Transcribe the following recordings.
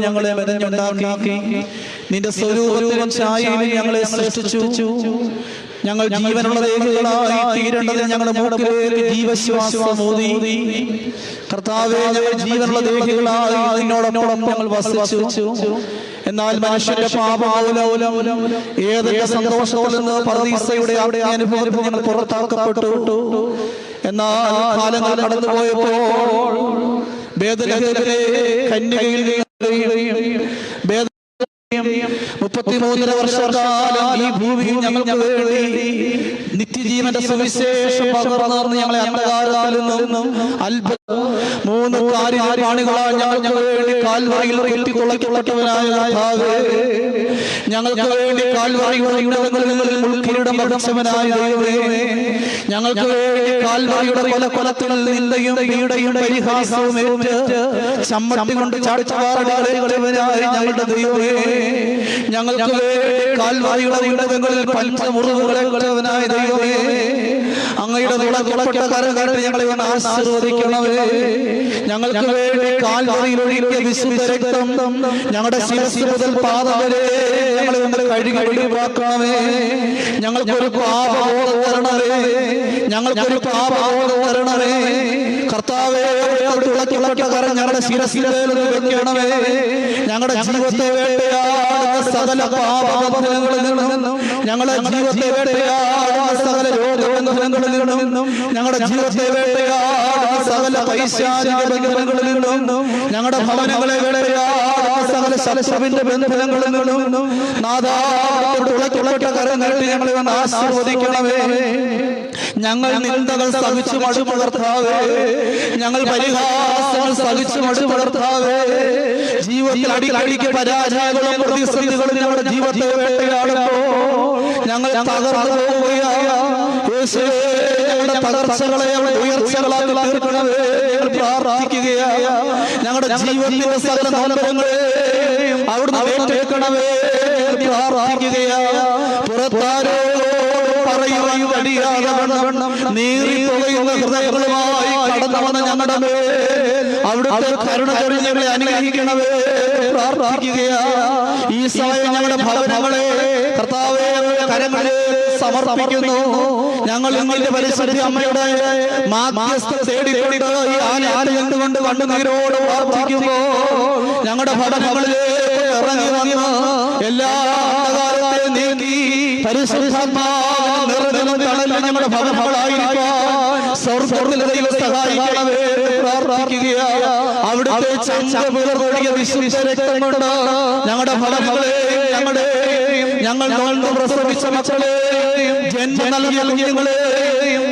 ഞങ്ങളെ മെനഞ്ഞുണ്ടാക്കി. നിന്റെ സ്വരൂപത്തിലും ഛായയിലും ഞങ്ങളെ സൃഷ്ടിച്ചു. ഞങ്ങൾ ജീവനുള്ള ദേഹികളായി തീരേണ്ടതിന് ഞങ്ങളുടെ മൂക്കിലേക്ക് ജീവശ്വാസം ഊതി. കർത്താവെ ഞങ്ങൾ ജീവനുള്ള ദേഹികളായി നിന്നോടൊപ്പം ഞങ്ങൾ വസിച്ചു. എന്നാൽ മനുഷ്യന്റെ പാപമൂലം ഏതൊക്കെ സന്തോഷത്തിൽ നിന്ന് പർദീസയുടെ അവിടെ അനുഭവത്തിൽ ഞങ്ങൾ പുറത്താക്കപ്പെട്ടു. എന്നാൽ കാലങ്ങൾ കടന്നുപോയപ്പോൾ വേദനകളിലെ കന്യകയിൽ മുപ്പത്തിമൂന്നര വർഷക്കാലം ഈ ഭൂമിയിൽ ഞങ്ങൾക്ക് വേണ്ടി നിത്യജീവന്റെ സുവിശേഷം പകർന്നു ഞങ്ങളെ അന്ധകാരത്തിൽ നിന്നും അത്ഭുത മൂന്ന് കാര്യപാണികളാൽ ഞങ്ങൾക്ക് വേണ്ടി കാൽവറിയിൽ കെട്ടിത്തുളയ്ക്കപ്പെട്ടവനായ കർത്താവേ, ഞങ്ങൾക്ക് വേണ്ടി കാൽവറയുടെ ഉന്നതങ്ങളിൽ മുൾക്കിരീടം ദൈവമേ ഞങ്ങൾക്ക് വേണ്ടി കാൽവറയുടെ കൊല കൊലത്തിൽ നിന്ദയും പീഡയും പരിഹാസവും ചമ്മട്ടി കൊണ്ട് ചാടിച്ചവാറുകളായ ഞങ്ങളുടെ ദൈവമേ ഞങ്ങൾക്ക് വേണ്ടി കാൽവാരിയുടെ ഉന്നതങ്ങളിൽ പഞ്ചമുറിവുകളെ കളവനായ ദൈവമേ അങ്ങയുടെ തുളപ്പെട്ട കരകാട്ട് ഞങ്ങളെ ഒന്ന് ആശീർവദിക്കണമേ. ഞങ്ങൾക്ക് വേണ്ടി കാൽവറിയിൽ ഒഴുകിയ വിശുദ്ധ രക്തം ഞങ്ങളുടെ ശിരസ് മുതൽ പാദം വരെ ഞങ്ങളെ ഒന്ന് കഴുകി ഒഴിവാക്കണമേ ഞങ്ങൾക്കൊരു പാപബോധം തരണമേ ഞങ്ങൾക്കൊരു പാപബോധം തരണമേ കർത്താവേ തുളപ്പെട്ട കരം ഞങ്ങളുടെ ശിരസിലേൽ വെക്കണമേ. ഞങ്ങളുടെ ജീവിതത്തെ വേട്ടയാടുന്ന സകല പാപബന്ധങ്ങളിൽ നിന്നും ഞങ്ങളുടെ ജീവിതത്തെ വേട്ടയാടുന്ന സകല രോഗബന്ധങ്ങളിൽ നിന്നും ഞങ്ങളുടെ ജീവിതത്തെ വേട്ടയാടുന്ന സകല പൈശാചിക ബന്ധനങ്ങളിൽ നിന്നും ഞങ്ങളുടെ ഭവനങ്ങളെ വേട്ടയാടുന്ന സകല ശലശവിന്റെ ബന്ധനങ്ങളിൽ നിന്നും നാദാ തുളപ്പെട്ട കരം നീട്ടി ഞങ്ങളെ വന്ന് ആശീർവദിക്കണമേ. ഞങ്ങൾ നിന്ദകൾ സഹിച്ചു മടുപകർത്താവേ ഞങ്ങൾ പരിഹാസങ്ങൾ സഹിച്ചു ജീവിതത്തിൽ അടിക്കടിക്ക് പരാജയങ്ങളും പ്രതിസന്ധികളും ഞങ്ങളുടെ ജീവിതത്തെ വേട്ടയാടുമ്പോ ഞങ്ങൾ തകർന്നു ഞങ്ങളുടെ തകർച്ചകളെ ഉയർച്ചകളാക്കി തീർക്കണമേ. പ്രാർത്ഥിക്കുകയായ ഞങ്ങളുടെ ജീവിതത്തിന്റെ സകല നൊമ്പരങ്ങളെ അവിടുന്ന് ഏറ്റേക്കണമേ പ്രാർത്ഥിക്കുകയായ പുറത്താരോ നീറി പോകുന്ന ഹൃദയങ്ങളുമായി കടന്നു വന്ന ഞങ്ങളുടെ അവിടുത്തെ കരുണ ചൊരിഞ്ഞ് ഞങ്ങളെ അനുഗ്രഹിക്കണമേ ഈ സമയം ഞങ്ങളുടെ ഭവനങ്ങളെ കർത്താവേ സമർപ്പിക്കുന്നു. ഞങ്ങൾ നിങ്ങളുടെ പരിശുദ്ധ അമ്മയുടെ മാധ്യസ്ഥ തേടിക്കൊണ്ട് ഈ ആലയം കൊണ്ട് കണ്ണുനീരോട് പ്രാർത്ഥിക്കുമ്പോ ഞങ്ങളുടെ ഭവനങ്ങളിലേക്ക് ഇറങ്ങി വന്ന് എല്ലാ നീക്കി പരിശുദ്ധാത്മാവിൻ നിറഞ്ഞ തണലിൽ ഞങ്ങളുടെ ഭവനങ്ങളായിരിക്കാൻ ദൈവം സഹായിക്കണമേ അവിടുത്തെ കൊണ്ട് ഞങ്ങളുടെ ഭവനങ്ങളെ ഞങ്ങളുടെ ഞങ്ങൾ നോൽന്ന് പ്രസവിച്ച മക്കളെ ജന്മം നൽകിയ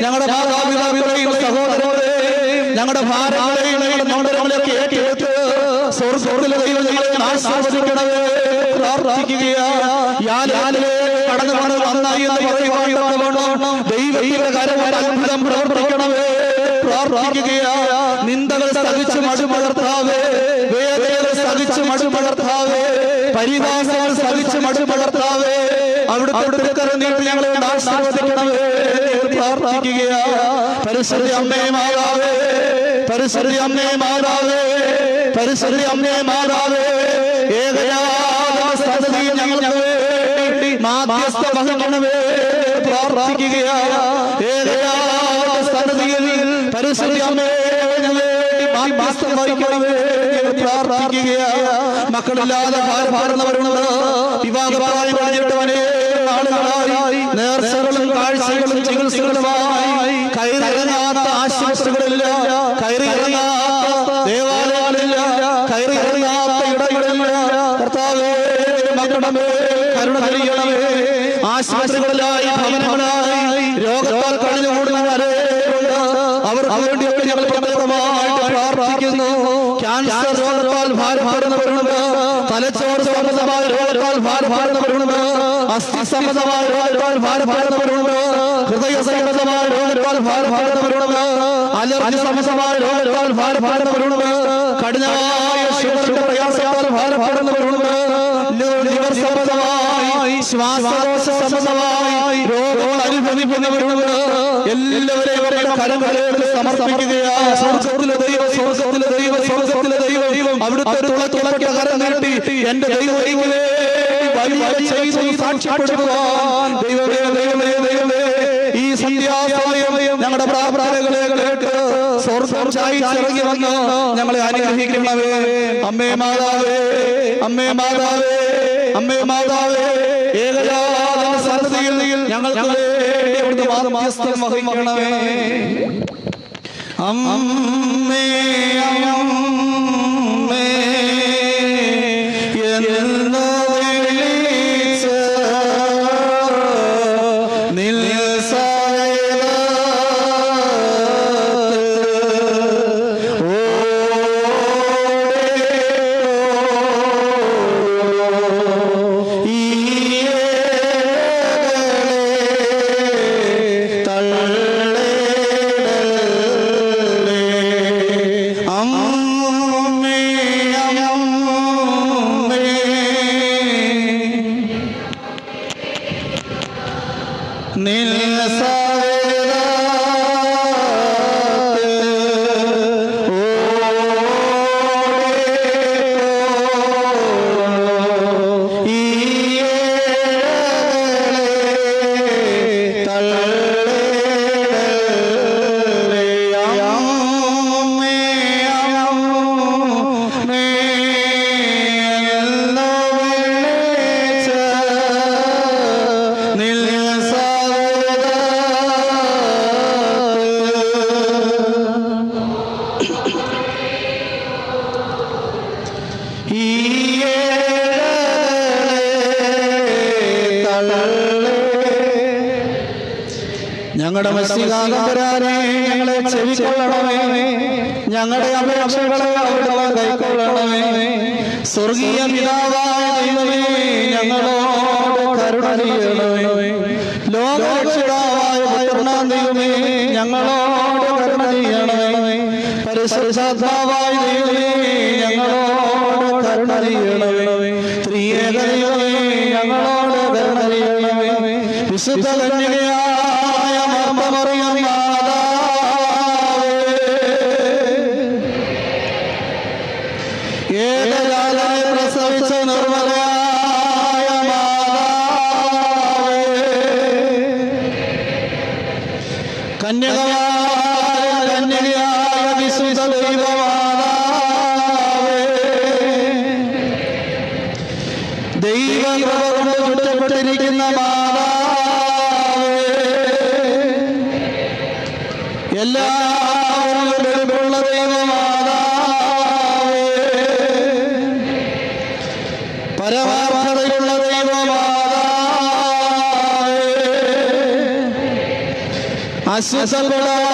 ഞങ്ങളുടെ മാതാപിതാക്കളെയും സഹോദരങ്ങളെയും ഞങ്ങളുടെ ഭാരങ്ങളെയും ഞങ്ങളുടെ നോണ്ടരങ്ങളെയൊക്കെ ഏറ്റെടുത്ത് സ്വർഗത്തിലെ ദൈവം ഞങ്ങളെ ആശീർവദിക്കണമേ പ്രാർത്ഥിക്കുകയാലേ കടന്നു വന്ന് നന്നായി എന്ന് പറയുവാൻ ദൈവത്തിന്റെ പ്രവർത്തിക്കണമേ. പ്രാർത്ഥിക്കുകയാ. നിന്ദകൾ സഹിച്ച് മടുപകർത്താവേ വേദനകൾ സഹിച്ച് മടുപകർത്താവേ പരിഹാസങ്ങൾ സഹിച്ച് മടുപകർത്താവേ അവിടുത്തെ തിരുക്കരം നീട്ടി ഞങ്ങളെ പ്രാർത്ഥിക്കുകയാ. പരിശുദ്ധ അമ്മേ മാതാവേ. പരിശുദ്ധ അമ്മേ മാതാവേ. പരിശുദ്ധ അമ്മേ മാതാവേ. ഏകയാതി മാധ്യസ്ഥ വഹിക്കണമേ പ്രാർത്ഥിക്കുകയാ മക്കളില്ലാതെ ആളുകളായി ഇടങ്ങളില്ല. കർത്താവേ മക്കളുടെ കരുണ കഴിയണമേ ആശുപത്രികളിലായി രോഗത്താൽ കഴിഞ്ഞുകൂടുന്നവരെ അവർക്ക് വേണ്ടിയൊക്കെ ഞങ്ങൾ പ്രത്യേകമായിട്ട് പ്രാർത്ഥിക്കുന്നു. ക്യാൻസർ രോഗത്താൽ ഭാരപ്പെടുന്നവരുണ്ട്. തലച്ചോറ് സംബന്ധമായ രോഗത്താൽ ഭാരപ്പെടുന്നവരുണ്ട്. അലർജി സംബന്ധമായ കഠിനമായ രോഗങ്ങൾ എല്ലാവരെയും അവിടുത്തെ എന്റെ ദൈവമേ വലിയ ചെയ്തു സാക്ഷ്യപ്പെടുവാൻ ദൈവമേ ദൈവമേ ദൈവമേ ഈ സന്ധ്യാസമയം ഞങ്ങളുടെ പ്രാർത്ഥനകളെ കേട്ട് വന്ന് ഞങ്ങളെ അനുഗ്രഹിക്കണമേ. അമ്മേ മാതാവേ അമ്മേ മാതാവേ അമ്മേ മാതാവേ. ഏകദേശം വേണ്ടി അവിടുന്ന് മാധ്യസ്ഥം വഹിക്കണമേ. അമ്മേ ഞങ്ങളുടെ ഞങ്ങളെ ചെവിക്കൊള്ളണമേ ഞങ്ങളുടെ അപേക്ഷകളെ അവിടുന്ന് കൈക്കൊള്ളണമേ. സ്വർഗീയ ദൈവമേ ഞങ്ങളോട് കരുണ ഞങ്ങളോട് കരുണ ദൈവമേ ഞങ്ങളോട് ഞങ്ങളോട് വിശുദ്ധ എല്ലാവരും വെളിവുള്ള ദൈവമാതാവേ. പരമാർത്ഥതയുള്ള ദൈവമാതാവേ. അശ്വസപ്പെടാത്ത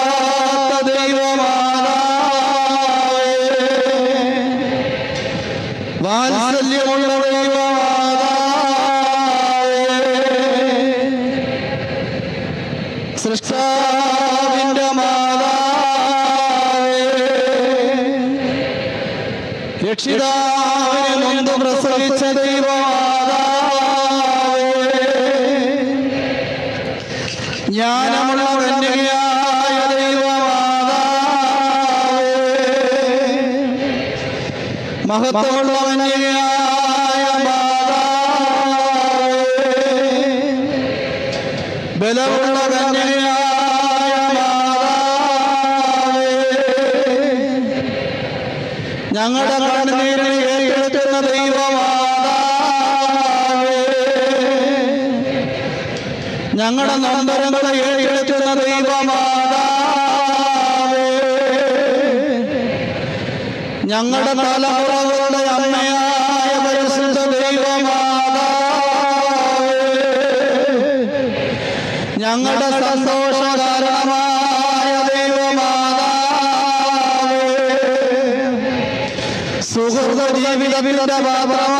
രക്ഷിതാവിനെ നൊന്ത് പ്രസവിച്ച ദൈവമാതാവേ. ജ്ഞാനമുള്ള കന്യകയായ ദൈവമാതാവേ. മഹത്വമുള്ള ഞങ്ങളുടെ നമ്പരങ്ങളെ ഏറ്റെടുക്കുന്ന ദൈവമാതാവേ. ഞങ്ങളുടെ തലമുറകളുടെ അമ്മയായ പരിശുദ്ധ ദൈവമാതാവേ. ഞങ്ങളുടെ സന്തോഷ കാരണമായ ദൈവമാതാവേ. സുഹൃത ജീവിതത്തിന്റെ ദൈവമാതാവേ